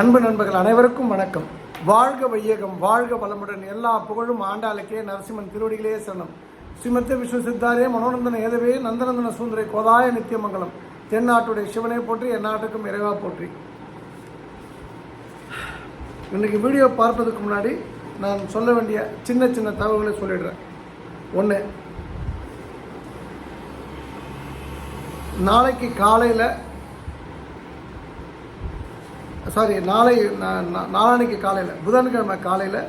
அன்பு நண்பர்கள் அனைவருக்கும் வணக்கம். வாழ்க வையகம் வாழ்க வளமுடன். எல்லா புகழும் ஆண்டாளுக்கே நரசிம்மன் திருவடிகளே சரணம் ஸ்ரீமத்த விஸ்வ சித்தாரே மனோநந்தன ஏதவே நந்தநந்தன சுந்தரை கோதாய நித்தியமங்கலம். தென்னாட்டுடைய சிவனை போற்றி என் நாட்டுக்கும் இறைவா போற்றி. இன்றைக்கி வீடியோ பார்ப்பதற்கு முன்னாடி நான் சொல்ல வேண்டிய சின்ன சின்ன தகவல்களை சொல்லிடுறேன். ஒன்று நாளைக்கு காலையில் சாரி நாளை நாளானைக்கு காலையில் புதன்கிழமை காலையில்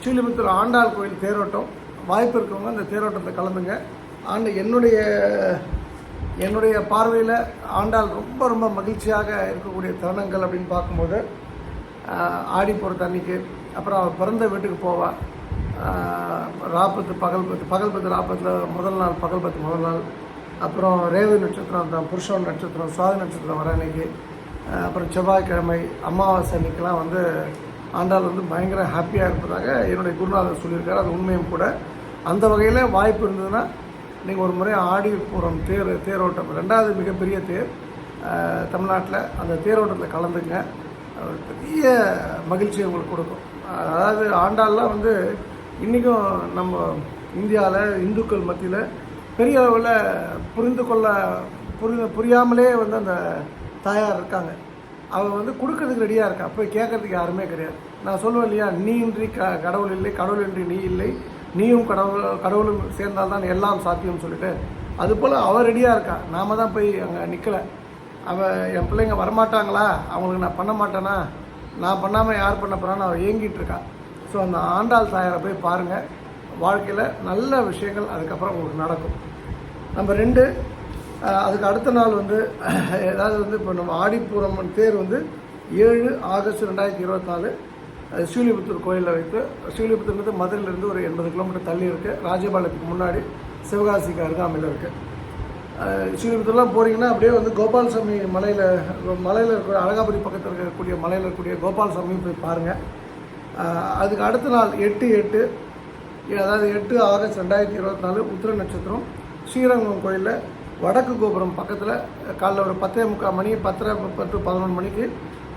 ஸ்ரீலிபுத்தூர் ஆண்டாள் கோயில் தேரோட்டம். வாய்ப்பு இருக்கவங்க அந்த தேரோட்டத்தை கலந்துங்க ஆண்டு என்னுடைய என்னுடைய பார்வையில் ஆண்டாள் ரொம்ப ரொம்ப மகிழ்ச்சியாக இருக்கக்கூடிய தருணங்கள் அப்படின்னு பார்க்கும்போது ஆடி போகிற அன்னைக்கு அப்புறம் அவள் பிறந்த வீட்டுக்கு போவாள் ராப்பத்து பகல் பத்து பகல் பத்து ராப்பத்தில் முதல் நாள் பகல் பத்து முதல் நாள். அப்புறம் ரேவதி நட்சத்திரம் தான் புருஷன் நட்சத்திரம் சுவாதி நட்சத்திரம் வர அன்னைக்கு. அப்புறம் செவ்வாய்க்கிழமை அமாவாசை அன்னைக்கெல்லாம் வந்து ஆண்டாள் வந்து பயங்கர ஹாப்பியாக இருப்பதாக என்னுடைய குருநாதர் சொல்லியிருக்காரு. அது உண்மையும் கூட. அந்த வகையில் வாய்ப்பு இருந்ததுன்னா நீங்கள் ஒரு முறை ஆடிப்புறம் தேர் தேரோட்டம் ரெண்டாவது மிகப்பெரிய தேர் தமிழ்நாட்டில் அந்த தேரோட்டத்தில் கலந்துங்க ஒரு பெரிய மகிழ்ச்சியை உங்களுக்கு கொடுக்கும். அதாவது ஆண்டாள்லாம் வந்து இன்றைக்கும் நம்ம இந்தியாவில் இந்துக்கள் மத்தியில் பெரிய அளவில் புரிந்து கொள்ள புரி புரியாமலே வந்து அந்த தாயார் இருக்காங்க. அவள் வந்து கொடுக்கறதுக்கு ரெடியாக இருக்கா? போய் கேட்கறதுக்கு யாருமே கிடையாது. நான் சொல்லுவேன் இல்லையா நீ இன்றி க கடவுள் இல்லை கடவுள் இன்றி நீ இல்லை. நீயும் கடவுள் கடவுளும் சேர்ந்தால்தான் எல்லாம் சாத்தியம்னு சொல்லிட்டு. அதுபோல் அவள் ரெடியாக இருக்கா? நாம தான் போய் அங்கே நிற்கலை அவள் என் பிள்ளைங்க வரமாட்டாங்களா? அவங்களுக்கு நான் பண்ண மாட்டேனா? நான் பண்ணாமல் யார் பண்ண போகிறான்னு அவள் ஏங்கிட்டு இருக்கா. ஸோ அந்த ஆண்டாள் தாயாரை போய் பாருங்கள் வாழ்க்கையில் நல்ல விஷயங்கள் அதுக்கப்புறம் உங்களுக்கு நடக்கும். நம்ம ரெண்டு அதுக்கு அடுத்த நாள் வந்து ஏதாவது வந்து இப்போ நம்ம ஆடிப்பூரம் தேர் வந்து ஏழு ஆகஸ்ட் ரெண்டாயிரத்தி இருபத்தாலு ஸ்ரீலிபுத்தூர் கோயிலில் வைத்து ஸ்ரீலிபுத்தூர்லேருந்து மதுரையிலேருந்து ஒரு எண்பது கிலோமீட்டர் தள்ளி இருக்குது ராஜபாளையத்துக்கு முன்னாடி சிவகாசிக்கு அருகாமையில் இருக்குது ஸ்ரீலிபுத்தூர்லாம் போகிறீங்கன்னா அப்படியே வந்து கோபாலசாமி மலையில் மலையில் இருக்கிற அழகாபுரி பக்கத்தில் இருக்கக்கூடிய மலையில் இருக்கக்கூடிய கோபாலசாமி போய் பாருங்கள் அதுக்கு அடுத்த நாள் எட்டு எட்டு அதாவது எட்டு ஆகஸ்ட் ரெண்டாயிரத்தி இருபத்தி நாலு உத்திர நட்சத்திரம் ஸ்ரீரங்கம் கோயிலில் வடக்கு கோபுரம் பக்கத்தில் காலைல ஒரு பத்தே முக்கால் மணி பத்தரை பத்து பதினொன்று மணிக்கு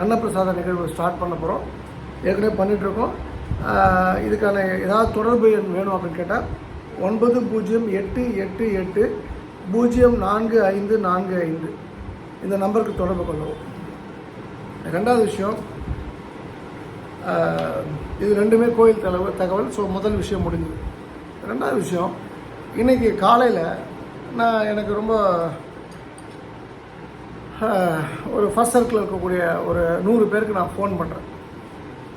அன்னப்பிரசாத நிகழ்வு ஸ்டார்ட் பண்ண போகிறோம் ஏற்கனவே பண்ணிகிட்ருக்கோம் இதுக்கான ஏதாவது தொடர்பு எண் வேணும் அப்படின்னு கேட்டால் ஒன்பது பூஜ்ஜியம் எட்டு எட்டு எட்டு பூஜ்ஜியம் நான்கு ஐந்து நான்கு ஐந்து. இந்த நம்பருக்கு தொடர்பு கொள்ளவும். ரெண்டாவது விஷயம் இது ரெண்டுமே கோயில் தகவல் தகவல். ஸோ முதல் விஷயம் முடிஞ்சுது. ரெண்டாவது விஷயம் இன்னைக்கு காலையில் நான் எனக்கு ரொம்ப ஒரு ஃபர்ஸ்ட் சர்க்கிளில் இருக்கக்கூடிய ஒரு நூறு பேருக்கு நான் ஃபோன் பண்ணுறேன்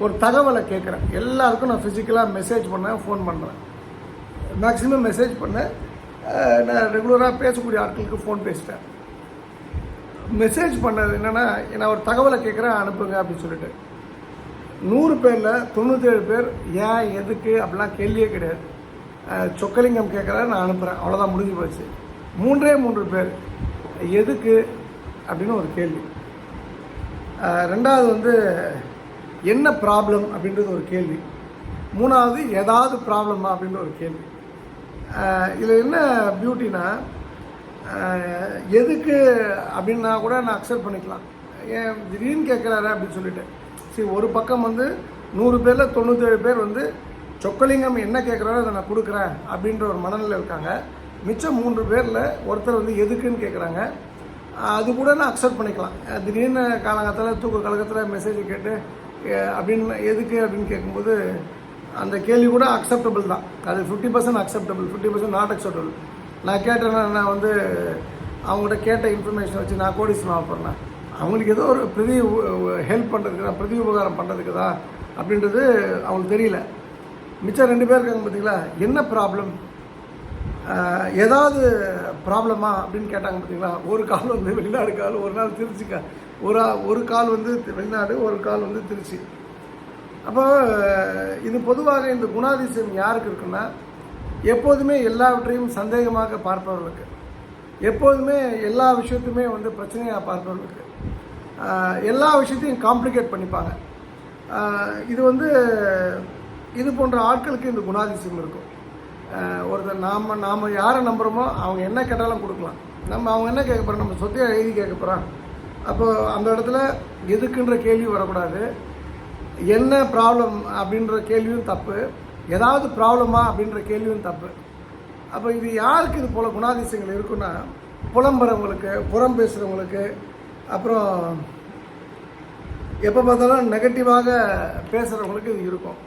ஒரு தகவலை கேட்குறேன். எல்லாருக்கும் நான் ஃபிசிக்கலாக மெசேஜ் பண்ணேன் ஃபோன் பண்ணுறேன் மேக்ஸிமம் மெசேஜ் பண்ணேன். நான் ரெகுலராக பேசக்கூடிய ஆட்களுக்கு ஃபோன் பேசிட்டேன். மெசேஜ் பண்ணது என்னென்னா நான் ஒரு தகவலை கேட்குறேன் அனுப்புங்க அப்படின்னு சொல்லிட்டு. நூறு பேரில் தொண்ணூற்றேழு பேர் ஏன் எதுக்கு? அப்படிலாம் கேள்வியே கிடையாது. சொக்கலிங்கம் கேட்குறேன் நான் அனுப்புகிறேன் அவ்வளோதான் முடிஞ்சு போச்சு. மூன்றே மூன்று பேர். எதுக்கு? அப்படின்னு ஒரு கேள்வி. ரெண்டாவது வந்து என்ன ப்ராப்ளம் அப்படின்றது ஒரு கேள்வி. மூணாவது ஏதாவது ப்ராப்ளமா அப்படின்ற ஒரு கேள்வி. இதில் என்ன பியூட்டினா எதுக்கு அப்படின்னா கூட நான் அக்செப்ட் பண்ணிக்கலாம். ஏன் திடீர்னு கேட்குறாரு அப்படின்னு சொல்லிட்டு. சரி ஒரு பக்கம் வந்து நூறு பேரில் தொண்ணூற்றேழு பேர் வந்து சொக்கலிங்கம் என்ன கேட்குறாரோ அதை நான் கொடுக்குறேன் அப்படின்ற ஒரு மனநிலை இருக்காங்க. மிச்சம் மூன்று பேரில் ஒருத்தர் வந்து எதுக்குன்னு கேட்குறாங்க அது கூட நான் அக்செப்ட் பண்ணிக்கலாம். திடீர்னு காலகட்டத்தில் தூக்க கழகத்தில் மெசேஜ் கேட்டு அப்படின்னு எதுக்கு அப்படின்னு கேட்கும்போது அந்த கேள்வி கூட அக்செப்டபிள் தான். அது fifty percent acceptable fifty percent not acceptable நான் கேட்டேன்னா நான் வந்து அவங்கள்ட்ட கேட்ட இன்ஃபர்மேஷன் வச்சு நான் கோடீஸ்வரன் போகிறேன் அவங்களுக்கு ஏதோ ஒரு பிரதி ஹெல்ப் பண்ணுறதுக்கு தான் பிரதி உபகாரம் பண்ணுறதுக்கு தான் அப்படின்றது அவங்களுக்கு தெரியல. மிச்சம் ரெண்டு பேர் இருக்காங்க பார்த்தீங்களா என்ன ப்ராப்ளம் ஏதாவது ப்ராப்ளமா அப்படின்னு கேட்டாங்க பார்த்தீங்களா? ஒரு கால் வந்து வெளிநாடு கால் ஒரு நாள் திருச்சிக்கா ஒரு ஒரு கால் வந்து வெளிநாடு ஒரு கால் வந்து திருச்சி. அப்போ இது பொதுவாக இந்த குணாதிசயம் யாருக்கு இருக்குன்னா எப்போதுமே எல்லாவற்றையும் சந்தேகமாக பார்ப்பவர்களுக்கு. எப்போதுமே எல்லா விஷயத்தையுமே வந்து பிரச்சனையாக பார்ப்பவர்களுக்கு. எல்லா விஷயத்தையும் காம்ப்ளிகேட் பண்ணிப்பாங்க. இது வந்து இது போன்ற ஆட்களுக்கு இந்த குணாதிசயம் இருக்கும். ஒருத்தர் நாம் நாம் யாரை நம்புகிறோமோ அவங்க என்ன கேட்டாலும் கொடுக்கலாம். நம்ம அவங்க என்ன கேட்க போகிறோம் நம்ம சொத்தையாக எழுதி கேட்க போகிறோம் அப்போது அந்த இடத்துல எதுக்குன்ற கேள்வி வரக்கூடாது. என்ன ப்ராப்ளம் அப்படின்ற கேள்வியும் தப்பு. ஏதாவது ப்ராப்ளமா அப்படின்ற கேள்வியும் தப்பு. அப்போ இது யாருக்கு இது போல் குணாதிசயங்கள் இருக்குன்னா புலம்புறவங்களுக்கு புறம் பேசுகிறவங்களுக்கு அப்புறம் எப்போ பார்த்தாலும் நெகட்டிவாக பேசுகிறவங்களுக்கு இது இருக்கும்.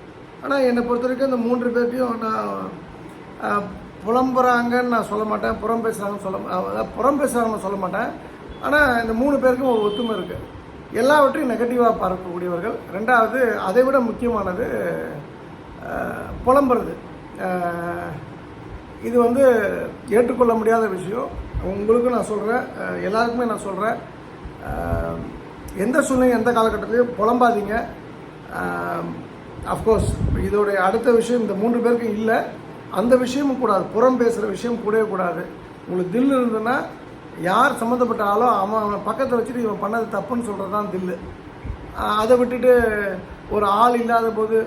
ஆனால் என்னை பொறுத்த வரைக்கும் இந்த மூன்று பேர்த்தையும் நான் புலம்புறாங்கன்னு நான் சொல்ல மாட்டேன். புறம் பேசுகிறாங்கன்னு சொல்ல அதாவது புறம் பேசுகிறாங்கன்னு சொல்ல மாட்டேன். ஆனால் இந்த மூணு பேருக்கும் ஒரு ஒத்துமை இருக்குது எல்லாவற்றையும் நெகட்டிவாக பார்க்கக்கூடியவர்கள். ரெண்டாவது அதை விட முக்கியமானது புலம்புறது. இது வந்து ஏற்றுக்கொள்ள முடியாத விஷயம். உங்களுக்கும் நான் சொல்கிறேன் எல்லாருக்குமே நான் சொல்கிறேன் எந்த சூழ்நிலை எந்த காலகட்டத்திலையும் புலம்பாதீங்க. அஃப்கோர்ஸ் இதோடைய அடுத்த விஷயம் இந்த மூன்று பேருக்கும் இல்லை. அந்த விஷயமும் கூடாது. புறம் பேசுகிற விஷயம் கூடவே கூடாது. உங்களுக்கு தில் இருந்ததுன்னா யார் சம்மந்தப்பட்ட ஆளோ அவன் அவன் பக்கத்தை வச்சுட்டு இவன் பண்ணது தப்புன்னு சொல்கிறது தான் தில்லு அதை விட்டுட்டு ஒரு ஆள் இல்லாத போது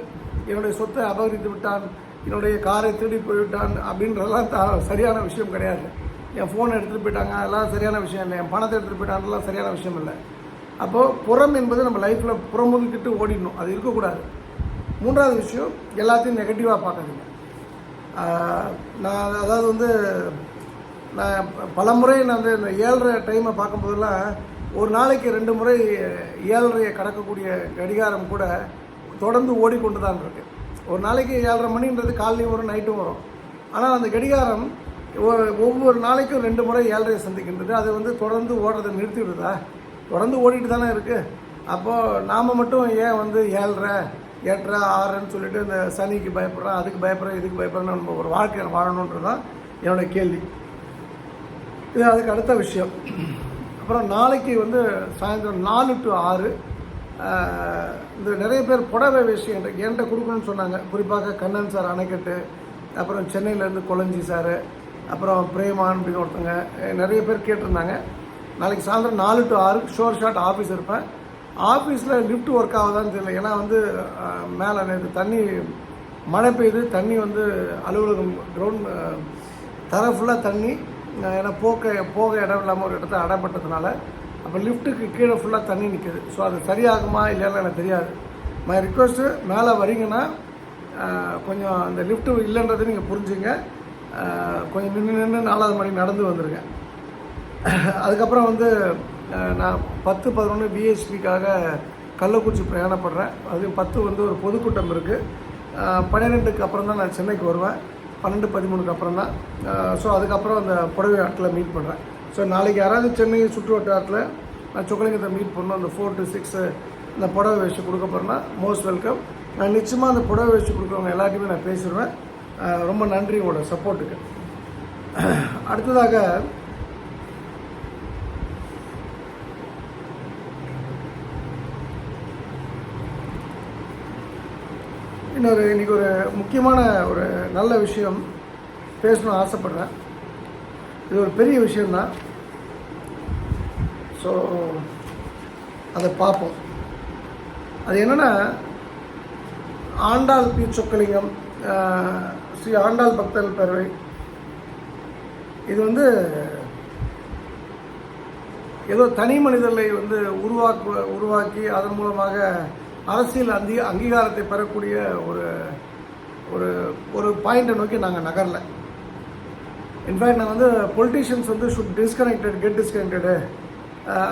என்னுடைய சொத்தை அபகரித்து விட்டான் என்னுடைய காரை திருடி போய்விட்டான் அப்படின்றதெல்லாம் த சரியான விஷயம் கிடையாது. என் ஃபோனை எடுத்துகிட்டு போயிட்டாங்க அதெல்லாம் சரியான விஷயம் இல்லை. என் பணத்தை எடுத்துகிட்டு போயிட்டாங்கலாம் சரியான விஷயம் இல்லை. அப்போது புறம் என்பது நம்ம லைஃப்பில் புறமுதுக்கிட்டு ஓடிடணும். அது இருக்கக்கூடாது. மூன்றாவது விஷயம் எல்லாத்தையும் நெகட்டிவாக பார்க்காதீங்க. நான் அதாவது வந்து நான் பல முறை நான் வந்து ஏழரை டைமை பார்க்கும்போதெல்லாம் ஒரு நாளைக்கு ரெண்டு முறை ஏழரையை கடக்கக்கூடிய கடிகாரம் கூட தொடர்ந்து ஓடிக்கொண்டு தான் இருக்குது ஒரு நாளைக்கு ஏழரை மணின்றது காலையும் வரும் நைட்டும் வரும். ஆனால் அந்த கடிகாரம் ஒ- ஒவ்வொரு நாளைக்கும் ரெண்டு முறை ஏழரையை சந்திக்கின்றது. அது வந்து தொடர்ந்து ஓடுறதை நிறுத்திவிடுதா? தொடர்ந்து ஓடிட்டு தானே இருக்குது அப்போது நாம் மட்டும் ஏன் வந்து ஏழரை எட்டரை ஆறுன்னு சொல்லிட்டு இந்த சனிக்கு பயப்படுறோம் அதுக்கு பயப்படுறேன் இதுக்கு பயப்படுறேன் நம்ம ஒரு வாழ்க்கையை வாழணுன்றது தான் என்னோட கேள்வி. இது அதுக்கு அடுத்த விஷயம். அப்புறம் நாளைக்கு வந்து சாயந்தரம் நாலு டு ஆறு இந்த நிறைய பேர் புடவை விஷயம் என்கிட்ட என்கிட்ட கொடுக்கணும்னு சொன்னாங்க. குறிப்பாக கண்ணன் சார் அணைக்கட்டு அப்புறம் சென்னையிலேருந்து கொளஞ்சி சார் அப்புறம் பிரேமான் அப்படின்னு ஒருத்தங்க நிறைய பேர் கேட்டிருந்தாங்க. நாளைக்கு சாயந்தரம் நாலு டு ஆறு ஷோர் ஷாட் ஆஃபீஸ் இருப்பேன். ஆஃபீஸில் லிஃப்ட் ஒர்க் ஆகுதான்னு தெரியல. ஏன்னா வந்து மேலே நேற்று தண்ணி மழை பெய்யுது தண்ணி வந்து அலுவலகம் கிரவுண்ட் தர ஃபுல்லாக தண்ணி. ஏன்னா போக்க போக இடம் இல்லாமல் ஒரு இடத்துல அடைப்பட்டதுனால அப்போ லிஃப்ட்டுக்கு கீழே ஃபுல்லாக தண்ணி நிற்குது ஸோ அது சரியாகுமா இல்லைன்னு எனக்கு தெரியாது. மை ரிக்வஸ்ட்டு மேலே வரீங்கன்னா கொஞ்சம் அந்த லிஃப்ட்டு இல்லைன்றதை நீங்கள் புரிஞ்சுங்க. கொஞ்சம் நின்று நின்று நாலாவது மணி நடந்து வந்துடுங்க அதுக்கப்புறம் வந்து நான் பத்து பதினொன்று பிஹெச்பிக்காக கள்ளக்குறிச்சி பிரயாணப்படுறேன். அது பத்து வந்து ஒரு பொதுக்கூட்டம் இருக்குது பன்னிரெண்டுக்கு அப்புறம் தான் நான் சென்னைக்கு வருவேன். பன்னெண்டு பதிமூணுக்கு அப்புறம் தான் ஸோ அதுக்கப்புறம் அந்த புடவை ஆட்டில் மீட் பண்ணுறேன் ஸோ நாளைக்கு யாராவது சென்னை சுற்று வட்டாரத்தில் நான் சொக்கலிங்கத்தை மீட் பண்ணணும் அந்த ஃபோர் டு சிக்ஸு இந்த புடவை வச்சு கொடுக்க போகிறேன்னா மோஸ்ட் வெல்கம் நான் நிச்சயமாக அந்த புடவை வச்சு கொடுக்குறவங்க எல்லாத்தையுமே நான் பேசிடுவேன். ரொம்ப நன்றி உங்களோட சப்போர்ட்டுக்கு அடுத்ததாக இன்னொரு இன்னைக்கு ஒரு முக்கியமான ஒரு நல்ல விஷயம் பேசணும்னு ஆசைப்பட்றேன். இது ஒரு பெரிய விஷயந்தான் ஸோ அதை பார்ப்போம். அது என்னென்னா ஆண்டாள் பி சொக்கலிங்கம் ஸ்ரீ ஆண்டாள் பக்தர்கள் பேரவை. இது வந்து ஏதோ தனி மனிதர்களை வந்து உருவாக்கு உருவாக்கி அதன் மூலமாக அரசியல் அங்கீ அங்கீகாரத்தை பெறக்கூடிய ஒரு ஒரு ஒரு பாயிண்ட்டை நோக்கி நாங்கள் நகரல. இன்ஃபேக்ட் நான் வந்து பொலிட்டீஷியன்ஸ் வந்து ஷுட் டிஸ்கனெக்டட் கெட் டிஸ்கனெக்டடு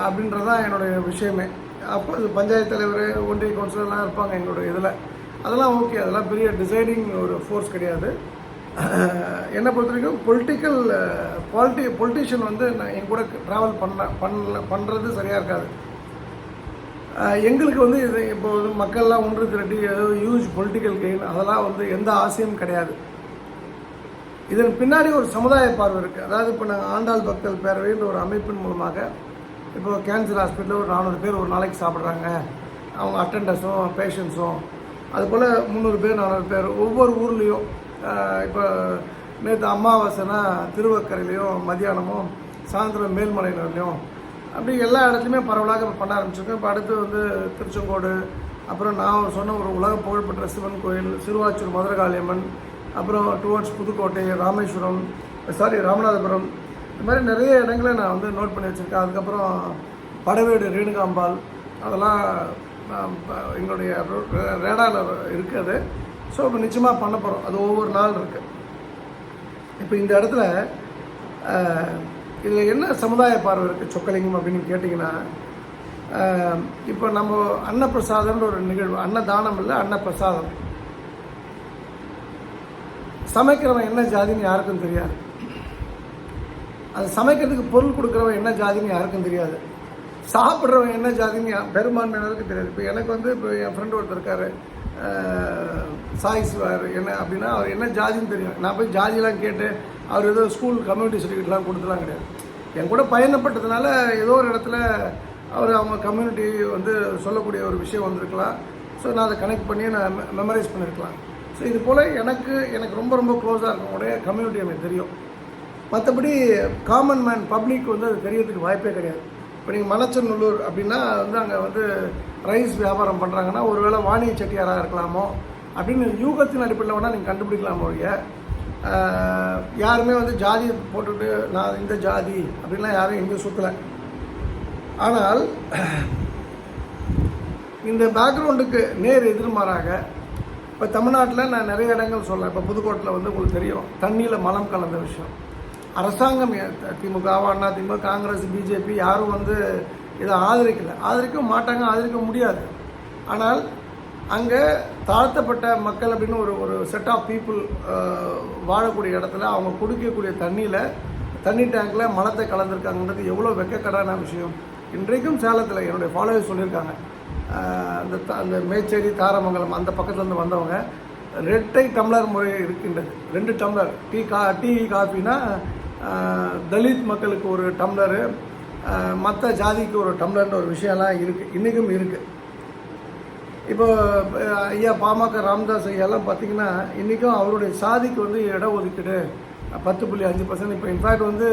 அப்படின்றதான் என்னுடைய விஷயமே. அப்போ இது பஞ்சாயத்து தலைவர் ஒன்றிய கவுன்சிலர்லாம் இருப்பாங்க எங்களுடைய இதில். அதெல்லாம் ஓகே அதெல்லாம் பெரிய டிசைடிங் ஒரு ஃபோர்ஸ் கிடையாது. என்னை பொறுத்த வரைக்கும் பொலிட்டிக்கல் பாலிட்டி பொலிட்டிஷியன் வந்து நான் என் கூட ட்ராவல் பண்ண பண்ணல பண்ணுறது சரியாக இருக்காது. எங்களுக்கு வந்து இது இப்போ வந்து மக்கள்லாம் ஒன்று திரட்டி ஏதோ யூஸ் பொலிட்டிக்கல் கெயின் அதெல்லாம் வந்து எந்த ஆசையும் கிடையாது. இதன் பின்னாடி ஒரு சமுதாய பார்வை இருக்குது அதாவது இப்போ நாங்கள் ஆண்டாள் பக்தல் பேரவைன்ற ஒரு அமைப்பின் மூலமாக இப்போ கேன்சர் ஹாஸ்பிட்டலில் ஒரு நானூறு பேர் ஒரு நாளைக்கு சாப்பிட்றாங்க. அவங்க அட்டண்டர்ஸும் பேஷண்ட்ஸும் அதுபோல் முந்நூறு பேர் நானூறு பேர். ஒவ்வொரு ஊர்லேயும் இப்போ நேற்று அமாவாசைனா திருவக்கரையிலையும் மதியானமும் சாயந்தரம் மேல்மலையினர்லையும் அப்படி எல்லா இடத்துலையுமே பரவலாக இப்போ பண்ண ஆரம்பிச்சிருக்கோம். இப்போ அடுத்து வந்து திருச்செங்கோடு அப்புறம் நான் சொன்ன ஒரு உலக புகழ்பெற்ற சிவன் கோயில் சிறுவாச்சூர் மதுரகாளியம்மன் அப்புறம் டுவர்ட்ஸ் புதுக்கோட்டை ராமேஸ்வரம் சாரி ராமநாதபுரம். இந்த மாதிரி நிறைய இடங்களை நான் வந்து நோட் பண்ணி வச்சுருக்கேன். அதுக்கப்புறம் படவேடு ரேணுகாம்பாள் அதெல்லாம் எங்களுடைய ரேடாவில் இருக்குது ஸோ இப்போ நிச்சயமாக பண்ண போகிறோம் அது ஒவ்வொரு நாள் இருக்குது இப்போ இந்த இடத்துல இதில் என்ன சமுதாய பார்வை இருக்குது? சொக்கலிங்கம் அப்படின்னு கேட்டிங்கன்னா இப்போ நம்ம அன்னப்பிரசாதம்னு ஒரு நிகழ்வு அன்னதானம் இல்லை அன்னப்பிரசாதம். சமைக்கிறவன் என்ன ஜாதின்னு யாருக்கும் தெரியாது. அது சமைக்கிறதுக்கு பொருள் கொடுக்குறவன் என்ன ஜாதின்னு யாருக்கும் தெரியாது. சாப்பிட்றவன் என்ன ஜாதின்னு பெரும்பான்மையினருக்கு தெரியாது. இப்போ எனக்கு வந்து இப்போ என் ஃப்ரெண்டு ஒருத்தர் இருக்காரு சாய் சிவார் என்ன அப்படின்னா அவர் என்ன ஜாதின்னு தெரியும். நான் போய் ஜாதியெலாம் கேட்டு அவர் ஏதோ ஸ்கூல் கம்யூனிட்டி சர்டிஃபிகேட்லாம் கொடுத்துலாம் கிடையாது. என் கூட பயணப்பட்டதுனால ஏதோ ஒரு இடத்துல அவர் அவங்க கம்யூனிட்டி வந்து சொல்லக்கூடிய ஒரு விஷயம் வந்திருக்கலாம். ஸோ நான் அதை கனெக்ட் பண்ணி நான் மெமரைஸ் பண்ணியிருக்கலாம் ஸோ இது போல் எனக்கு எனக்கு ரொம்ப ரொம்ப க்ளோஸாக இருக்கக்கூடிய கம்யூனிட்டி எனக்கு தெரியும். மற்றபடி காமன் மேன் பப்ளிக் வந்து அது தெரியறதுக்கு வாய்ப்பே கிடையாது. இப்போ நீங்கள் மலச்சநல்லூர் அப்படின்னா வந்து அங்கே வந்து ரைஸ் வியாபாரம் பண்ணுறாங்கன்னா ஒருவேளை வாணிய செட்டியாராக இருக்கலாமோ அப்படின்னு யூகத்தின் அடிப்படையில் வேணால் நீங்கள் கண்டுபிடிக்கலாமோ ஒழிய யாருமே வந்து ஜாதி போட்டுட்டு நான் இந்த ஜாதி அப்படின்லாம் யாரும் எங்கேயும் சுற்றலை ஆனால் இந்த பேக்ரவுண்டுக்கு நேர் எதிர்மாறாக இப்போ தமிழ்நாட்டில் நான் நிறைய இடங்கள் சொல்லலாம் இப்போ புதுக்கோட்டையில் வந்து உங்களுக்கு தெரியும் தண்ணியில் மலம் கலந்த விஷயம். அரசாங்கம் திமுக அண்ணா திமுக காங்கிரஸ் பிஜேபி யாரும் வந்து இதை ஆதரிக்கலை. ஆதரிக்க மாட்டாங்க ஆதரிக்க முடியாது. ஆனால் அங்கே தாழ்த்தப்பட்ட மக்கள் அப்படின்னு ஒரு ஒரு செட் ஆஃப் பீப்புள் வாழக்கூடிய இடத்துல அவங்க குடிக்கக்கூடிய தண்ணியில் தண்ணி டேங்கில் மலத்தை கலந்துருக்காங்கன்றது எவ்வளோ வெக்கக்கடான விஷயம். இன்றைக்கும் சேலத்தில் என்னுடைய ஃபாலோவர்ஸ் சொல்லியிருக்காங்க. அந்த த- அந்த மேச்சேரி தாரமங்கலம் அந்த பக்கத்துலேருந்து வந்தவங்க ரெட்டை டம்ளர் முறை இருக்கின்றது. ரெண்டு டம்ளர். டீ கா டீ காஃபினா தலித் மக்களுக்கு ஒரு டம்ளரு மற்ற ஜாதிக்கு ஒரு டம்ளர்னு ஒரு விஷயம்லாம் இருக்குது இன்றைக்கும் இருக்குது இப்போ ஐயா பாமக ராமதாஸ் ஐயாலாம் பார்த்தீங்கன்னா இன்றைக்கும் அவருடைய சாதிக்கு வந்து இட ஒதுக்கீடு பத்து புள்ளி அஞ்சு பர்சன்ட் இப்போ இன்ஃபேக்ட் வந்து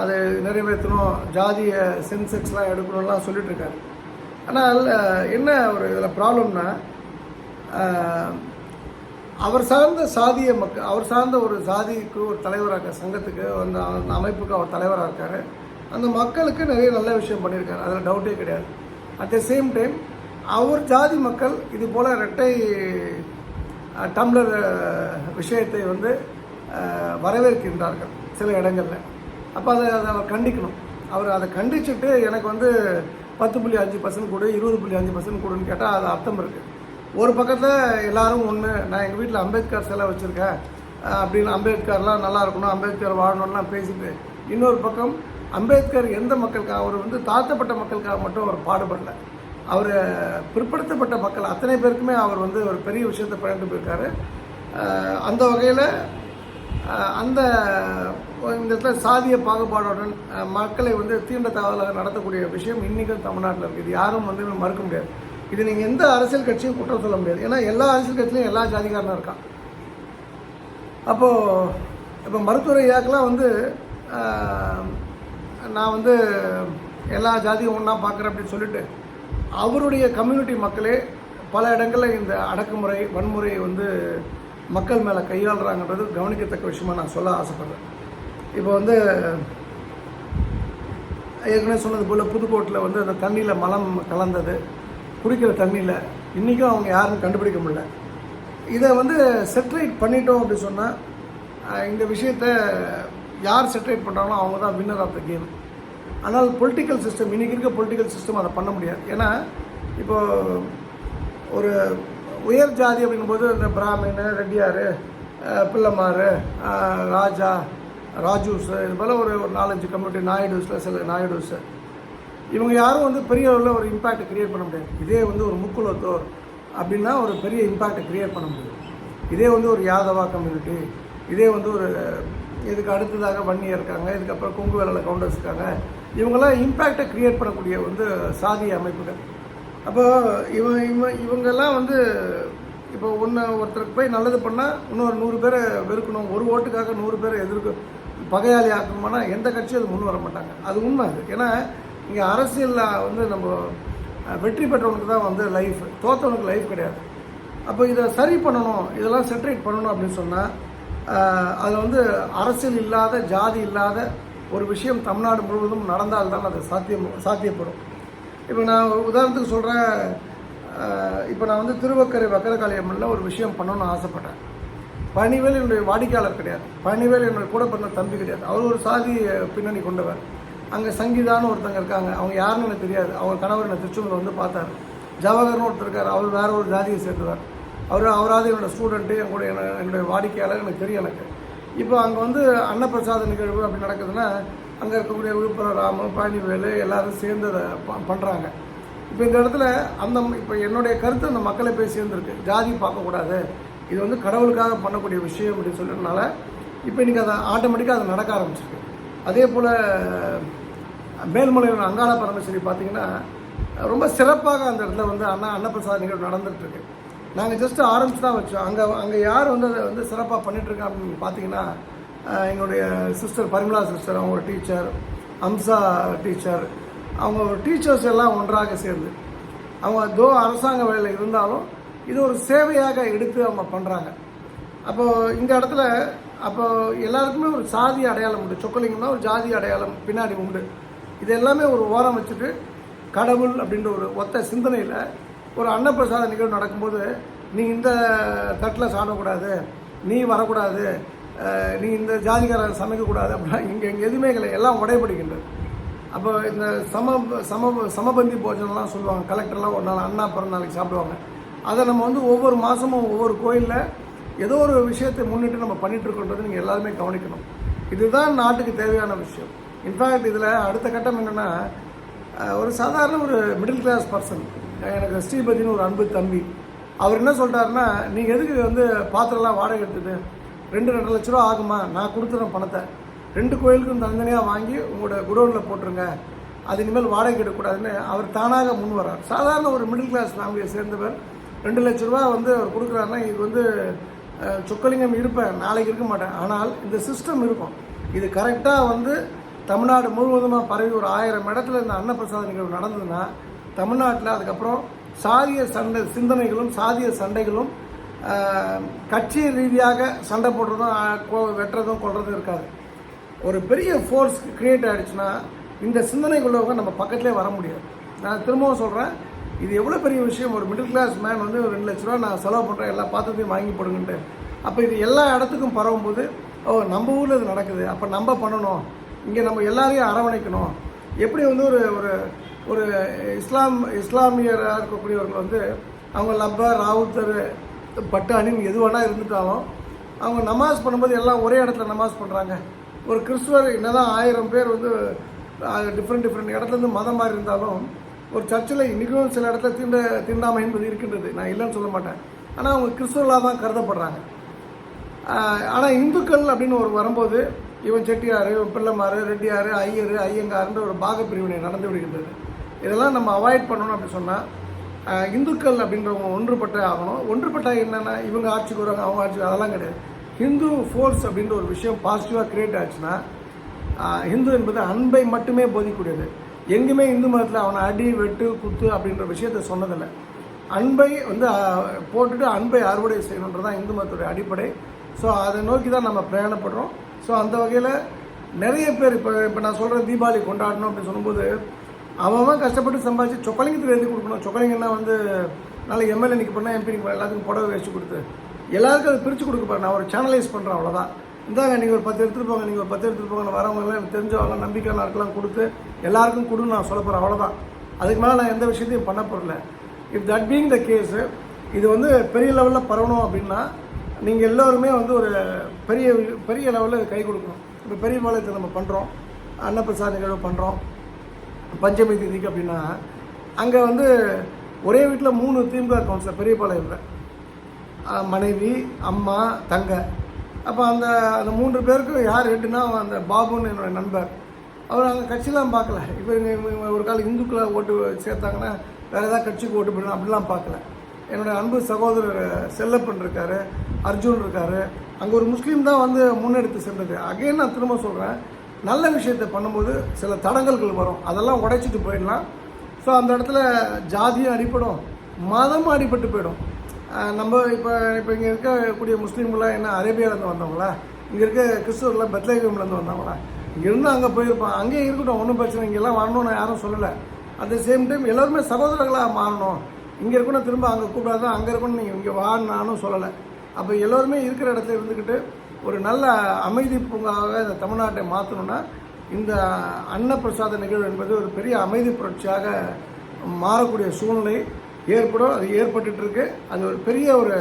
அதை நிறைவேற்றணும் ஜாதிய சென்செக்ஸ்லாம் எடுக்கணும்லாம் சொல்லிட்டுருக்காரு ஆனால் என்ன ஒரு இதில் ப்ராப்ளம்னா அவர் சார்ந்த சாதிய மக்கள் அவர் சார்ந்த ஒரு சாதிக்கு ஒரு தலைவராக இருக்கார் சங்கத்துக்கு அந்த அந்த அமைப்புக்கு அவர் தலைவராக இருக்கார். அந்த மக்களுக்கு நிறைய நல்ல விஷயம் பண்ணியிருக்காரு. அதில் டவுட்டே கிடையாது. அட் த சேம் டைம் அவர் ஜாதி மக்கள் இது போல் இரட்டை டம்ளர் விஷயத்தை வந்து வரவேற்கின்றார்கள் சில இடங்களில். அப்போ அதை அதை அவர் கண்டிக்கணும். அவர் அதை கண்டிச்சுட்டு எனக்கு வந்து பத்து புள்ளி அஞ்சு பர்சன்ட் கொடு இருபது புள்ளி அஞ்சு பர்சன்ட் கொடுன்னு கேட்டால் அது அர்த்தம் இருக்குது ஒரு பக்கத்தில் எல்லாரும் ஒன்று நான் எங்கள் வீட்டில் அம்பேத்கர் சிலை வச்சுருக்கேன் அப்படின்னு அம்பேத்கர்லாம் நல்லா இருக்கணும் அம்பேத்கர் வாழணும்லாம் பேசிட்டு இன்னொரு பக்கம் அம்பேத்கர் எந்த மக்களுக்காக அவர் வந்து தாழ்த்தப்பட்ட மக்களுக்காக மட்டும் அவர் பாடுபடலை. அவர் பிற்படுத்தப்பட்ட மக்கள் அத்தனை பேருக்குமே அவர் வந்து ஒரு பெரிய விஷயத்தை பண்ணிட்டு போயிருக்காரு. அந்த வகையில் அந்த இந்த இடத்துல சாதிய பாகுபாடுடன் மக்களை வந்து தீண்டத்தகவலாக நடத்தக்கூடிய விஷயம் இன்றைக்கும் தமிழ்நாட்டில் இருக்குது இது யாரும் வந்து மறுக்க முடியாது. இது நீங்கள் எந்த அரசியல் கட்சியும் குற்றம் சொல்ல முடியாது. ஏன்னா எல்லா அரசியல் கட்சியிலும் எல்லா ஜாதிகாரனும் இருக்கான். அப்போது இப்போ மருத்துவர் ஐயாக்கெல்லாம் வந்து நான் வந்து எல்லா ஜாதியும் ஒன்றா பார்க்குறேன் அப்படின்னு சொல்லிட்டு அவருடைய கம்யூனிட்டி மக்களே பல இடங்களில் இந்த அடக்குமுறை வன்முறையை வந்து மக்கள் மேலே கையாளுறாங்கன்றது கவனிக்கத்தக்க விஷயமா நான் சொல்ல ஆசைப்படுறேன். இப்போ வந்து ஏற்கனவே சொன்னது போல் புதுக்கோட்டில் வந்து அந்த தண்ணியில் மலம் கலந்தது குடிக்கிற தண்ணியில். இன்றைக்கும் அவங்க யாரும் கண்டுபிடிக்க முடியல. இதை வந்து செட்ரேட் பண்ணிட்டோம் அப்படி சொன்னால் இந்த விஷயத்தை யார் செட்ரேட் பண்ணுறாங்களோ அவங்க தான் வின்னர் ஆஃப் த கேம் ஆனால் பொலிட்டிக்கல் சிஸ்டம் இன்றைக்கி இருக்க பொலிட்டிக்கல் சிஸ்டம் அதை பண்ண முடியாது. ஏன்னா இப்போ ஒரு உயர் ஜாதி அப்படிங்கும்போது இந்த பிராமணு ரெட்டியார் பிள்ளைமாரு ராஜா ராஜூஸு இது போல் ஒரு ஒரு நாலஞ்சு கம்யூனிட்டி நாயுடுஸில் சில நாயுடுஸு. இவங்க யாரும் வந்து பெரிய அளவில் ஒரு இம்பேக்ட் க்ரியேட் பண்ண முடியாது. இதே வந்து ஒரு முக்குலத்தோர் அப்படின்னா ஒரு பெரிய இம்பேக்ட் க்ரியேட் பண்ண முடியும் இதே வந்து ஒரு யாதவா கம்யூனிட்டி இதே வந்து ஒரு இதுக்கு அடுத்ததாக வன்னியர் இருக்காங்க இதுக்கப்புறம் கொங்கு வேலையில் கவுண்டர்ஸ் இருக்காங்க இவங்கெல்லாம் இம்பேக்டை க்ரியேட் பண்ணக்கூடிய வந்து சாதி அமைப்புகள். அப்போ இவன் இவன் இவங்கெல்லாம் வந்து இப்போ ஒன்று ஒருத்தருக்கு போய் நல்லது பண்ணால் இன்னொரு நூறு பேரை வெறுக்கணும். ஒரு ஓட்டுக்காக நூறு பேரை எதிர்க்க பகையாளி ஆக்கணும்னா எந்த கட்சியும் அது முன் வர மாட்டாங்க. அது உண்மை. அது ஏன்னா இங்கே அரசியலில் வந்து நம்ம வெற்றி பெற்றவனுக்கு தான் வந்து லைஃப் தோத்தவனுக்கு லைஃப் கிடையாது. அப்போ இதை சரி பண்ணணும் இதெல்லாம் செட்ரேட் பண்ணணும் அப்படின்னு சொன்னால் அதில் வந்து அரசியல் இல்லாத ஜாதி இல்லாத ஒரு விஷயம் தமிழ்நாடு முழுவதும் நடந்தால்தான் அது சாத்தியம் சாத்தியப்படும். இப்போ நான் ஒரு உதாரணத்துக்கு சொல்கிறேன் இப்போ நான் வந்து திருவக்கரை வக்கரகாளியம்மனில் ஒரு விஷயம் பண்ணணும்னு ஆசைப்பட்டேன் பணிவேல் என்னுடைய வாடிக்கையாளர் கிடையாது. பணிவேல் என்னுடைய கூட பிறந்த தம்பி கிடையாது. அவர் ஒரு சாதி பின்னணி கொண்டவர். அங்கே சங்கீதான்னு ஒருத்தங்க இருக்காங்க. அவங்க யாருன்னு எனக்கு தெரியாது. அவங்க கணவர் என்ன திருச்செந்தூர் வந்து பார்த்தாரு. ஜவஹர்னு ஒருத்தர் இருக்கார். அவர் வேற ஒரு ஜாதியை சேர்ந்தவர். அவர் அவராது என்னோடய ஸ்டூடெண்ட்டு என்னுடைய என்னுடைய வாடிக்கையாளர் எனக்கு தெரியும் எனக்கு. இப்போ அங்கே வந்து அன்னப்பிரசாத நிகழ்வு அப்படி நடக்குதுன்னா அங்கே இருக்கக்கூடிய விழுப்புரம் ராமு பழனிவேலு எல்லாரும் சேர்ந்து அதை ப- பண்ணுறாங்க இப்போ இந்த இடத்துல அந்த இப்போ என்னுடைய கருத்து அந்த மக்களை போய் சேர்ந்துருக்கு. ஜாதி பார்க்கக்கூடாது இது வந்து கடவுளுக்காக பண்ணக்கூடிய விஷயம் அப்படின்னு சொல்லிறதுனால இப்போ இன்றைக்கி அதை ஆட்டோமேட்டிக்காக அது நடக்க ஆரம்பிச்சிருக்கு. அதே போல் மேல்மலையில் அங்காள பரமேஸ்வரி பார்த்திங்கன்னா ரொம்ப சிறப்பாக அந்த இடத்துல வந்து அண்ணா அன்னப்பிரசாத நிகழ்வு நடந்துட்டு நாங்கள் ஜஸ்ட் ஆரம்பிச்சு தான் வச்சோம். அங்கே அங்கே யார் வந்து அதை வந்து சிறப்பாக பண்ணிட்டு அப்படின்னு பார்த்தீங்கன்னா எங்களுடைய சிஸ்டர் பரிமலா சிஸ்டர் அவங்க ஒரு டீச்சர் அம்சா டீச்சர் அவங்க டீச்சர்ஸ் எல்லாம் ஒன்றாக சேர்ந்து. அவங்க தோ அரசாங்க வேலையில் இருந்தாலும் இது ஒரு சேவையாக எடுத்து அவங்க பண்ணுறாங்க அப்போது இந்த இடத்துல அப்போது எல்லாருக்குமே ஒரு சாதி அடையாளம் உண்டு. சொக்கலிங்கம்னா ஒரு ஜாதி அடையாளம் பின்னாடி உண்டு. இது எல்லாமே ஒரு ஓரம் வச்சுட்டு கடவுள் அப்படின்ற ஒரு ஒத்த சிந்தனையில் ஒரு அன்னப்பிரசாத நிகழ்வு நடக்கும்போது நீ இந்த தட்டில் சாப்பிடக்கூடாது நீ வரக்கூடாது நீ இந்த ஜாதிக்காரன் சமைக்கக்கூடாது அப்படின்னா இங்கே இங்கே எதுவுமே இல்லை. எல்லாம் உடையப்படுகின்றது அப்போ இந்த சம சம சமபந்தி போஜனம்லாம் சொல்லுவாங்க. கலெக்டர்லாம் ஒரு நாள் அண்ணா பிறந்த நாளைக்கு சாப்பிடுவாங்க. அதை நம்ம வந்து ஒவ்வொரு மாதமும் ஒவ்வொரு கோயிலில் ஏதோ ஒரு விஷயத்தை முன்னிட்டு நம்ம பண்ணிகிட்டு இருக்கோன்றது நீங்கள் எல்லாருமே கவனிக்கணும். இதுதான் நாட்டுக்கு தேவையான விஷயம். இன்ஃபேக்ட் இதில் அடுத்த கட்டம் என்னென்னா ஒரு சாதாரண ஒரு மிடில் கிளாஸ் பர்சன் எனக்கு ஸ்ரீபதினு ஒரு அன்பு தம்பி. அவர் என்ன சொல்கிறாருன்னா நீங்கள் எதுக்கு வந்து பாத்திரம்லாம் வாடகை எடுத்துது ரெண்டு ரெண்டு லட்ச ரூபா ஆகுமா? நான் கொடுத்துறேன் பணத்தை. ரெண்டு கோயிலுக்கும் தனித்தனியாக வாங்கி உங்களோட குடோனில் போட்டுருங்க. அது இனிமேல் வாடகை எடுக்கக்கூடாதுன்னு அவர் தானாக முன் வர்றார். சாதாரண ஒரு மிடில் கிளாஸ் ஃபேமிலியை சேர்ந்தவர் ரெண்டு லட்ச ரூபா வந்து அவர் கொடுக்குறாருன்னா இது வந்து சொக்கலிங்கம் இருப்பேன். நாளைக்கு இருக்க மாட்டேன். ஆனால் இந்த சிஸ்டம் இருக்கும். இது கரெக்டாக வந்து தமிழ்நாடு முழுவதுமாக பரவி ஒரு ஆயிரம் இடத்துல இந்த அன்னப்பிரசாத நிகழ்வு நடந்ததுன்னா தமிழ்நாட்டில் அதுக்கப்புறம் சாதிய சண்டை சிந்தனைகளும் சாதிய சண்டைகளும் கட்சி ரீதியாக சண்டை போடுறதும் வெட்டுறதும் கொள்றதும் இருக்காது. ஒரு பெரிய ஃபோர்ஸ் க்ரியேட் ஆகிடுச்சுன்னா இந்த சிந்தனைக்குள்ளவங்க நம்ம பக்கத்துலேயே வர முடியாது. நான் திரும்பவும் சொல்கிறேன் இது எவ்வளோ பெரிய விஷயம் ஒரு மிடில் கிளாஸ் மேன் வந்து ஒரு ரெண்டு லட்ச ரூபா நான் செலவு பண்ணுறேன் எல்லா பாத்திரத்தையும் வாங்கி போடுங்கன்ட்டு. அப்போ இது எல்லா இடத்துக்கும் பரவும்போது ஓ நம்ம ஊரில் இது நடக்குது அப்போ நம்ம பண்ணணும் இங்கே நம்ம எல்லாரையும் அரவணைக்கணும். எப்படி வந்து ஒரு ஒரு ஒரு இஸ்லாம் இஸ்லாமியராக இருக்கக்கூடியவர்கள் வந்து அவங்க லப்பர் ராவுத்தர் பட்டானின் எது வேணால் இருந்துட்டாலும் அவங்க நமாஸ் பண்ணும்போது எல்லாம் ஒரே இடத்துல நமாஸ் பண்ணுறாங்க ஒரு கிறிஸ்துவர் என்னதான் ஆயிரம் பேர் வந்து டிஃப்ரெண்ட் டிஃப்ரெண்ட் இடத்துலேருந்து மதம் மாதிரி இருந்தாலும் ஒரு சர்ச்சில் இன்றைக்கும் சில இடத்துல தீண்ட தீண்டாமை என்பது இருக்கின்றது. நான் இல்லைன்னு சொல்ல மாட்டேன். ஆனால் அவங்க கிறிஸ்துவர்களாக தான் கருதப்படுறாங்க. ஆனால் இந்துக்கள் அப்படின்னு ஒரு வரும்போது இவன் செட்டியார் இவன் பிள்ளைமார் ரெட்டியார் ஐயர் ஐயங்காருன்ற ஒரு பாக பிரிவினை நடந்து விடுகின்றது. இதெல்லாம் நம்ம அவாய்ட் பண்ணணும் அப்படி சொன்னால் இந்துக்கள் அப்படின்றவங்க ஒன்றுபட்டே ஆகணும். ஒன்றுபட்டா என்னென்னா இவங்க ஆட்சிக்கு வருவாங்க அவங்க ஆட்சி அதெல்லாம் கிடையாது. ஹிந்து ஃபோர்ஸ் அப்படின்ற ஒரு விஷயம் பாசிட்டிவாக கிரியேட் ஆச்சுன்னா ஹிந்து என்பது அன்பை மட்டுமே போதிக்கூடியது எங்குமே இந்து மதத்தில் அவனை அடி வெட்டு குத்து அப்படின்ற விஷயத்தை சொன்னதில்லை. அன்பை வந்து போட்டுட்டு அன்பை அறுவடை செய்யணுன்றது தான் இந்து மதத்துடைய அடிப்படை. ஸோ அதை நோக்கி தான் நம்ம பிரயாணப்படுறோம். ஸோ அந்த வகையில் நிறைய பேர் இப்போ இப்போ நான் சொல்கிறேன் தீபாவளி கொண்டாடணும் அப்படின்னு சொல்லும்போது அவன் அவன் கஷ்டப்பட்டு சம்பாதிச்சு சொக்கலிங்கத்தில் எழுதி கொடுக்கணும். சொக்கலிங்கன்னா வந்து நாளைக்கு எம்எல்ஏ நிற்க பண்ணால் எம்பி நிற்க எல்லாத்துக்கும் புடவை வச்சு கொடுத்து எல்லாருக்கும் அதை பிரித்து கொடுக்க பாரு. நான் ஒரு சேனலைஸ் பண்ணுறேன் அவ்வளோதான் இந்தாங்க நீங்கள் ஒரு பத்து எடுத்துகிட்டு போங்க நீங்கள் ஒரு பத்து எடுத்துகிட்டு போங்க வரவங்களாம் எனக்கு தெரிஞ்சவங்க நம்பிக்கையான ஆட்கள்லாம் கொடுத்து எல்லாருக்கும் கொடுன்னு நான் சொல்ல போகிறேன் அவ்வளோதான் அதுக்கு மேலே நான் எந்த விஷயத்தையும் பண்ண போகிறல if that being the case இது வந்து பெரிய லெவலில் பரவணும் அப்படின்னா நீங்கள் எல்லோருமே வந்து ஒரு பெரிய பெரிய லெவலில் கை கொடுக்கணும். இப்போ பெரிய பாளையத்தை நம்ம பண்ணுறோம் அன்னப்பிரசாத நிகழ்வு பண்ணுறோம் பஞ்சமி திதிக்கு அப்படின்னா அங்கே வந்து ஒரே வீட்டில் மூணு திமுக கவுன்சிலர் பெரியபாளையத்தில் மனைவி அம்மா தங்க. அப்போ அந்த அந்த மூன்று பேருக்கும் யார் ஹெட்டுனா அந்த பாபுன்னு என்னோட நண்பர். அவர் அங்கே கட்சிலாம் பார்க்கல. இப்போ ஒரு கால இந்துக்களை ஓட்டு சேர்த்தாங்கன்னா வேறு ஏதாவது கட்சிக்கு ஓட்டு போடணும் அப்படிலாம் பார்க்கல. என்னுடைய அன்பு சகோதரர் செல்லப்பன் இருக்கார் அர்ஜுன் இருக்கார். அங்கே ஒரு முஸ்லீம் தான் வந்து முன்னெடுத்து சென்றது. அகைன் நான் திரும்ப சொல்கிறேன் நல்ல விஷயத்தை பண்ணும்போது சில தடங்கல்கள் வரும். அதெல்லாம் உடைச்சிட்டு போயிடலாம். ஸோ அந்த இடத்துல ஜாதியும் அடிப்படும் மதமும் அடிபட்டு போயிடும். நம்ம இப்போ இப்போ இங்கே இருக்கக்கூடிய முஸ்லீம்களாம் என்ன அரேபியாவிலேருந்து வந்தவங்களா? இங்கே இருக்க கிறிஸ்துவர்லாம் பெத்லேகம்லேருந்து வந்தவங்களா? இங்கேருந்து அங்கே போயிருப்பான். அங்கேயே இருக்கட்டும் ஒன்றும் பிரச்சனை இங்கெல்லாம் வரணும்னு யாரும் சொல்லலை. அட் த சேம் டைம் எல்லோருமே சகோதரர்களாக மாறணும். இங்கே இருக்கணும் திரும்ப அங்கே கூப்பிடாதான் அங்கே இருக்கணும் நீங்கள் இங்கே வான்னு நானும் சொல்லலை. அப்போ எல்லோருமே இருக்கிற இடத்துல இருந்துக்கிட்டு ஒரு நல்ல அமைதி பூங்காவாக இந்த தமிழ்நாட்டை மாற்றணும்னா இந்த அன்னப்பிரசாத நிகழ்வு என்பது ஒரு பெரிய அமைதி புரட்சியாக மாறக்கூடிய சூழ்நிலை ஏற்படும். அது ஏற்பட்டு இருக்கு அது ஒரு பெரிய ஒரு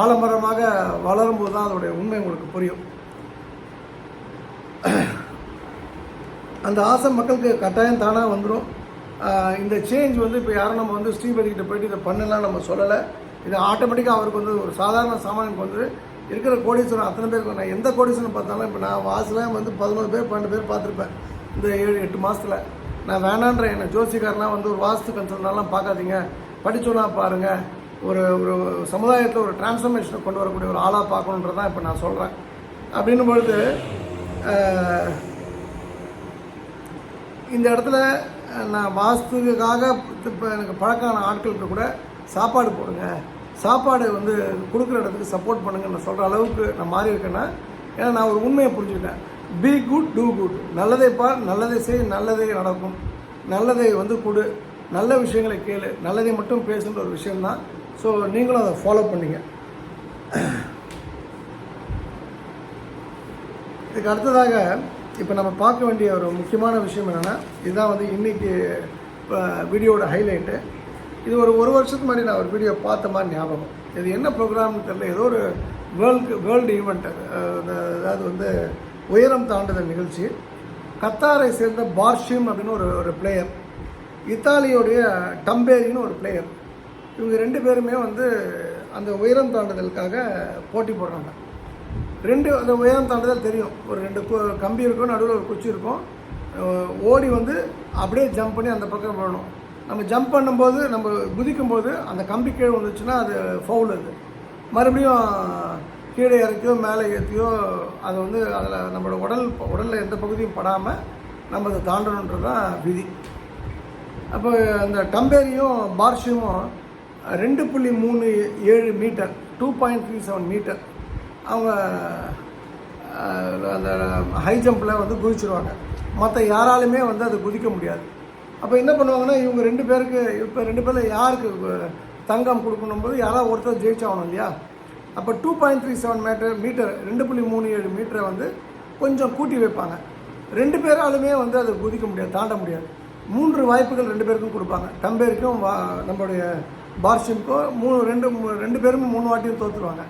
ஆலமரமாக வளரும்போது தான் அதோடைய உண்மை உங்களுக்கு புரியும். அந்த ஆசை மக்களுக்கு கட்டாயம் தானாக வந்துடும் இந்த சேஞ்ச் வந்து இப்போ யாரும் நம்ம வந்து ஸ்ரீபதி கிட்ட போயிட்டு இதை பண்ணலாம் நம்ம சொல்லலை. இது ஆட்டோமேட்டிக்காக அவருக்கு வந்து ஒரு சாதாரண சாமானுக்கு வந்து இருக்கிற கோடீஸ்வரன் அத்தனை பேருக்கு நான் எந்த கோடீஸ்வரன் பார்த்தாலும் இப்போ நான் வாசலாம் வந்து பதினோரு பேர் பன்னெண்டு பேர் பார்த்துருப்பேன். இந்த ஏழு எட்டு மாதத்தில் நான் வேணான்ற என்னை ஜோசிக்காரனா வந்து ஒரு வாஸ்து கன்சல்ட்னாலாம் பார்க்காதீங்க. படிச்சோன்னா பாருங்கள் ஒரு ஒரு சமுதாயத்தில் ஒரு டிரான்ஸ்ஃபர்மேஷனை கொண்டு வரக்கூடிய ஒரு ஆளாக பார்க்கணுன்றதான் இப்போ நான் சொல்கிறேன் அப்படின்னும் பொழுது இந்த இடத்துல நான் வாஸ்துக்காக இப்போ எனக்கு பழக்கமான ஆட்களுக்கு கூட சாப்பாடு போடுங்க. சாப்பாடு வந்து கொடுக்குற இடத்துக்கு சப்போர்ட் பண்ணுங்கன்னு நான் சொல்கிற அளவுக்கு நான் மாறி இருக்கேன்னா ஏன்னா நான் ஒரு உண்மையை புரிஞ்சுக்கிட்டேன். பி குட் டூ குட் நல்லதை பார் நல்லதை செய் நல்லதே நடக்கும். நல்லதை வந்து கொடு. நல்ல விஷயங்களை கேளு. நல்லதை மட்டும் பேசுன்ற ஒரு விஷயம்தான். ஸோ நீங்களும் அதை ஃபாலோ பண்ணிங்க. இதுக்கு அடுத்ததாக இப்போ நம்ம பார்க்க வேண்டிய ஒரு முக்கியமான விஷயம் என்னென்னா இதுதான் வந்து இன்னைக்கு வீடியோட ஹைலைட்டு இது ஒரு ஒரு வருஷத்துக்கு முன்னாடி நான் ஒரு வீடியோ பார்த்த மாதிரி ஞாபகம். இது என்ன ப்ரோக்ராம்னு தெரியல. ஏதோ ஒரு வேர்ல்டு வேர்ல்டு ஈவெண்ட் அதாவது வந்து உயரம் தாண்டுதல் நிகழ்ச்சி. கத்தாரை சேர்ந்த பார்ஷிம் அப்படின்னு ஒரு ஒரு பிளேயர் இத்தாலியோடைய டம்பேரின்னு ஒரு பிளேயர் இவங்க ரெண்டு பேருமே வந்து அந்த உயரம் தாண்டுதலுக்காக போட்டி போடுறாங்க. ரெண்டு அந்த உயரம் தாண்டுதல் தெரியும். ஒரு ரெண்டு கம்பி இருக்கும் நடுவில் ஒரு குச்சி இருக்கும். ஓடி வந்து அப்படியே ஜம்ப் பண்ணி அந்த பக்கம் போடணும். நம்ம ஜம்ப் பண்ணும்போது நம்ம குதிக்கும்போது அந்த கம்பி கீழே வந்துச்சுன்னா அது ஃபவுல் அது. மறுபடியும் கீழே இறக்கியோ மேலே ஏற்றியோ அது வந்து அதில் நம்மளோட உடல் உடலில் எந்த பகுதியும் படாமல் நம்ம அதை தாண்டணுன்றது தான் விதி. அப்போ அந்த டம்பேரியும் பார்ஷியும் ரெண்டு புள்ளி மூணு ஏழு meter two point three seven meter அவங்க அந்த ஹை ஜம்பில் வந்து குதிச்சிருவாங்க. மற்ற யாராலுமே வந்து அதை குதிக்க முடியாது. அப்போ என்ன பண்ணுவாங்கன்னா இவங்க ரெண்டு பேருக்கு இப்போ ரெண்டு பேரில் யாருக்கு தங்கம் கொடுக்கணும் போது யாராவது ஒருத்தர் ஜெயிச்சாகணும் இல்லையா? அப்போ two point three seven meter meter ரெண்டு புள்ளி மூணு ஏழு மீட்டரை வந்து கொஞ்சம் கூட்டி வைப்பாங்க. ரெண்டு பேராலுமே வந்து அதை குதிக்க முடியாது தாண்ட முடியாது. மூன்று வாய்ப்புகள் ரெண்டு பேருக்கும் கொடுப்பாங்க. தம்பேருக்கும் வா நம்மளுடைய பார்ஷிம்க்கும் மூணு ரெண்டு ரெண்டு பேரும் மூணு வாட்டியும் தோற்றுருவாங்க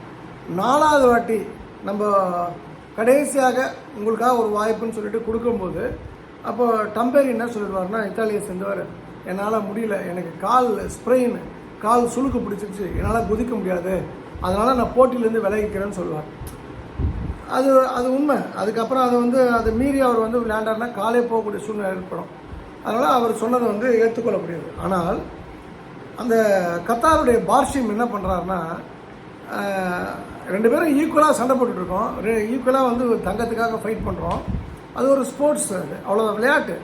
நாலாவது வாட்டி நம்ம கடைசியாக உங்களுக்காக ஒரு வாய்ப்புன்னு சொல்லிட்டு கொடுக்கும்போது அப்போது டம்பேர் என்ன சொல்லிடுவார்னா இத்தாலியை சேர்ந்தவர் என்னால் முடியல. எனக்கு கால் ஸ்ப்ரெயின் கால் சுழுக்கு பிடிச்சிருச்சு. என்னால் குதிக்க முடியாது. அதனால் நான் போட்டியிலேருந்து விலகிக்கிறேன்னு சொல்லுவார். அது அது உண்மை. அதுக்கப்புறம் அது வந்து அதை மீறி அவர் வந்து விளையாண்டார்னா காலே போகக்கூடிய சூழ்நிலை ஏற்படும். அதனால் அவர் சொன்னதை வந்து ஏற்றுக்கொள்ள முடியாது ஆனால் அந்த கத்தாருடைய பார்ஷியம் என்ன பண்ணுறாருன்னா ரெண்டு பேரும் ஈக்குவலாக சண்டை போட்டுட்ருக்கோம் ஈக்குவலாக வந்து தங்கத்துக்காக ஃபைட் பண்ணுறோம் அது ஒரு ஸ்போர்ட்ஸ் அது. அவ்வளோ விளையாட்டு.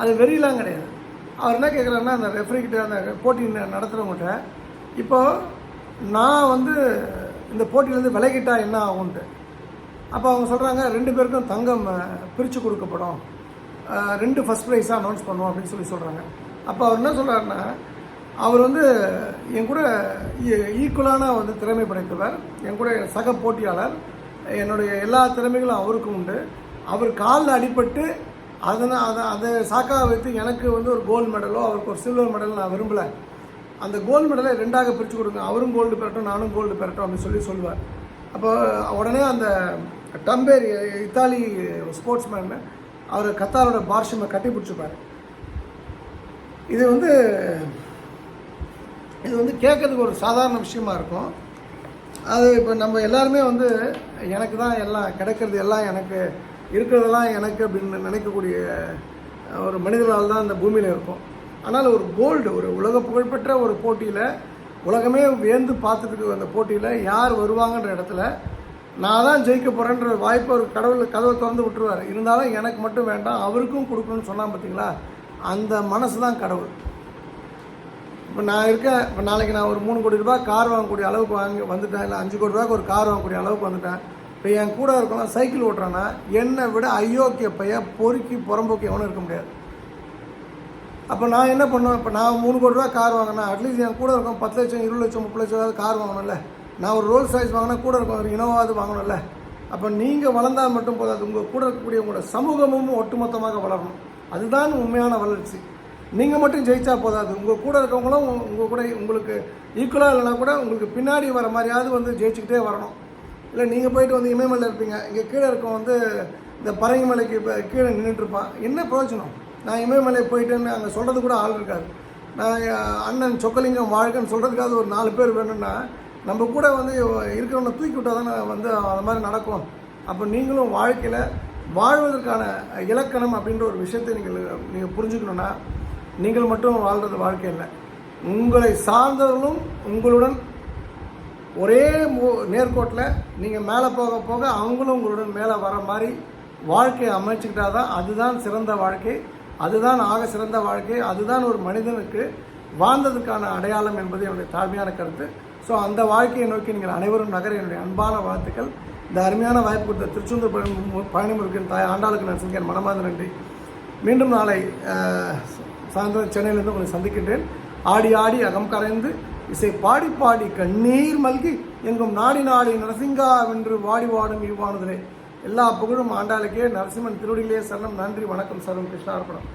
அது வெறியெலாம் கிடையாது. அவர் என்ன கேட்குறாருன்னா அந்த ரெஃப்ரிக்கிட்ட அந்த போட்டி நடத்துகிறவங்ககிட்ட இப்போ நான் வந்து இந்த போட்டியிலேருந்து விலகிட்டா என்ன ஆகும்ன்ட்டு. அப்போ அவங்க சொல்கிறாங்க ரெண்டு பேருக்கும் தங்கம் பிரித்து கொடுக்கப்படும். ரெண்டு ஃபஸ்ட் ப்ரைஸாக அனௌன்ஸ் பண்ணுவோம் அப்படின்னு சொல்லி சொல்கிறாங்க அப்போ அவர் என்ன சொல்கிறாருன்னா அவர் வந்து என் கூட ஈக்குவலான வந்து திறமை படைத்தவர். என் கூட சக போட்டியாளர். என்னுடைய எல்லா திறமைகளும் அவருக்கும் உண்டு. அவர் காலில் அடிபட்டு அதனால் அதை அதை சாக்காக வைத்து எனக்கு வந்து ஒரு கோல்டு மெடலோ அவருக்கு ஒரு சில்வர் மெடல் நான் விரும்பலை. அந்த கோல்டு மெடலை ரெண்டாக பிரித்து கொடுங்க. அவரும் கோல்டு பெறட்டும் நானும் கோல்டு பெறட்டும் அப்படின்னு சொல்லி சொல்லுவார் அப்போ உடனே அந்த டம்பேர் இத்தாலி ஸ்போர்ட்ஸ்மேன் அவர் கத்தாரோட பார்ஷமை கட்டி பிடிச்சிப்பார். இது வந்து இது வந்து கேட்கறதுக்கு ஒரு சாதாரண விஷயமா இருக்கும். அது இப்போ நம்ம எல்லாருமே வந்து எனக்கு தான் எல்லாம் கிடைக்கிறது எல்லாம் எனக்கு இருக்கிறதெல்லாம் எனக்கு அப்படின்னு நினைக்கக்கூடிய ஒரு மனிதர்களால் தான் அந்த பூமியில் இருக்கும். ஆனால் ஒரு கோல்டு ஒரு உலக புகழ்பெற்ற ஒரு போட்டியில் உலகமே வியந்து பார்த்துட்டு அந்த போட்டியில் யார் வருவாங்கன்ற இடத்துல நான் தான் ஜெயிக்க போகிறேன்ற வாய்ப்பை ஒரு கடவுள் கதவை திறந்து விட்டுருவார். இருந்தாலும் எனக்கு மட்டும் வேண்டாம் அவருக்கும் கொடுக்கணும்னு சொன்னால் பார்த்தீங்களா? அந்த மனசு தான் கடவுள். இப்போ நான் இருக்கேன் இப்போ நாளைக்கு நான் ஒரு மூணு கோடி ரூபாய் கார் வாங்கக்கூடிய அளவுக்கு வாங்கி வந்துட்டேன். இல்லை அஞ்சு கோடி ரூபாய்க்கு ஒரு கார் வாங்கக்கூடிய அளவுக்கு வந்துட்டேன். இப்போ என் கூட இருக்கலாம் சைக்கிள் ஓட்டுறான்னா என்னை விட அயோக்கிய பையன் பொறுக்கி புறம்போக்கி எவனும் இருக்க முடியாது. அப்போ நான் என்ன பண்ணுவேன்? இப்போ நான் மூணு கோடி ரூபா கார் வாங்கினா அட்லீஸ்ட் என் கூட இருக்கும் பத்து லட்சம் இருபது லட்சம் முப்பது லட்சம் கார் வாங்கணும்ல. நான் ஒரு ரோல்ஸ் ராய்ஸ் வாங்கினா கூட இருக்கும் ஒரு இனோவாவது வாங்கணும்ல. அப்போ நீங்கள் வளர்ந்தால் மட்டும் போதாது. உங்கள் கூட இருக்கக்கூடிய உங்களோட சமூகமும் ஒட்டுமொத்தமாக வளரணும். அதுதான் உண்மையான வளர்ச்சி. நீங்கள் மட்டும் ஜெயிச்சா போதாது. உங்கள் கூட இருக்கவங்களும் உங்கள் கூட உங்களுக்கு ஈக்குவலாக இல்லைனா கூட உங்களுக்கு பின்னாடி வர மாதிரியாவது வந்து ஜெயிச்சுக்கிட்டே வரணும். இல்லை நீங்கள் போயிட்டு வந்து இமயமலையில் இருப்பீங்க. இங்கே கீழே இருக்க வந்து இந்த பரங்கி மலைக்கு இப்போ கீழே நின்றுட்டு இருப்பான் என்ன பிரயோஜனம்? நான் இமயமலை போயிட்டேன்னு அங்கே சொல்கிறது கூட ஆள் இருக்காது. நான் அண்ணன் சொக்கலிங்கம் வாழ்க்கைன்னு சொல்கிறதுக்காவது ஒரு நாலு பேர் வேணும்னா நம்ம கூட வந்து இருக்கிறவனை தூக்கி விட்டால் தானே வந்து அது மாதிரி நடக்கும். அப்போ நீங்களும் வாழ்க்கையில் வாழ்வதற்கான இலக்கணம் அப்படின்ற ஒரு விஷயத்தை நீங்கள் நீங்கள் புரிஞ்சுக்கணுன்னா நீங்கள் மட்டும் வாழ்கிறது வாழ்க்கை இல்லை உங்களை சார்ந்தவர்களும் உங்களுடன் ஒரே நேர்கோட்டில் நீங்கள் மேலே போக போக அவங்களும் உங்களுடன் மேலே வர மாதிரி வாழ்க்கையை அமைச்சுக்கிட்டா தான் அதுதான் சிறந்த வாழ்க்கை அதுதான் ஆக சிறந்த வாழ்க்கை அதுதான் ஒரு மனிதனுக்கு வாழ்ந்ததுக்கான அடையாளம் என்பது என்னுடைய தாழ்மையான கருத்து. ஸோ அந்த வாழ்க்கையை நோக்கி நீங்கள் அனைவரும் நகர என்னுடைய அன்பான வாழ்த்துக்கள். இந்த அருமையான வாய்ப்பு கொடுத்த திருச்செந்தூர் பயணி தாய் ஆண்டாளுக்கு நான் செஞ்சேன் மனமார்ந்த நன்றி. மீண்டும் நாளை சாயந்தரம் சென்னையிலிருந்து உங்களை சந்திக்கின்றேன். ஆடி ஆடி அகம் கரைந்து இசை பாடி பாடி கண்ணீர் மல்கி எங்கும் நாடி நாடி நரசிங்கா வென்று வாடி வாடும் இவ்வானுதலே எல்லா புகழும் ஆண்டாளுக்கே. நரசிம்மன் திருவடியிலே சரணம். நன்றி வணக்கம் சரணம் கிருஷ்ணார்பணம்.